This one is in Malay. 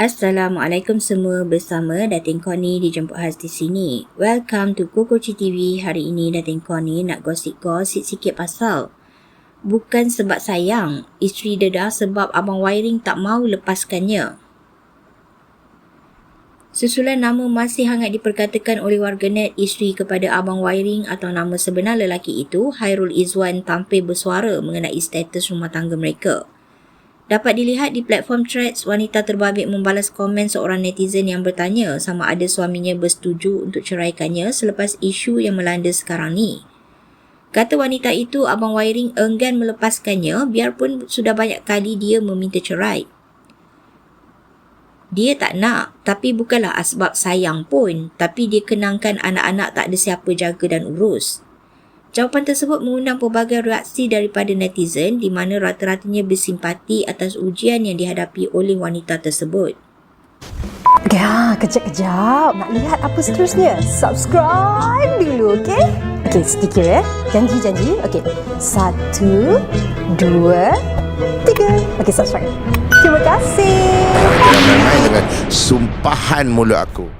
Assalamualaikum semua bersama Datin Koni dijemput khas di sini. Welcome to Kokoci TV. Hari ini Datin Koni nak gosip-gosip sikit pasal bukan sebab sayang, isteri dedah sebab abang wiring tak mau lepaskannya. Susulan nama masih hangat diperkatakan oleh warganet isteri kepada abang wiring atau nama sebenar lelaki itu, Hairul Izwan tampil bersuara mengenai status rumah tangga mereka. Dapat dilihat di platform Threads, wanita terbabit membalas komen seorang netizen yang bertanya sama ada suaminya bersetuju untuk ceraikannya selepas isu yang melanda sekarang ni. Kata wanita itu, Abang Wiring enggan melepaskannya biarpun sudah banyak kali dia meminta cerai. Dia tak nak, tapi bukanlah asbab sayang pun, tapi dia kenangkan anak-anak tak ada siapa jaga dan urus. Jawapan tersebut mengundang pelbagai reaksi daripada netizen di mana rata-ratanya bersimpati atas ujian yang dihadapi oleh wanita tersebut. Ya, kejap-kejap. Nak lihat apa seterusnya? Subscribe dulu, okey? Okey, sedikit ya. Janji-janji. Okey. Satu, dua, tiga. Okey, subscribe. Terima kasih. Dengan sumpahan mulut aku.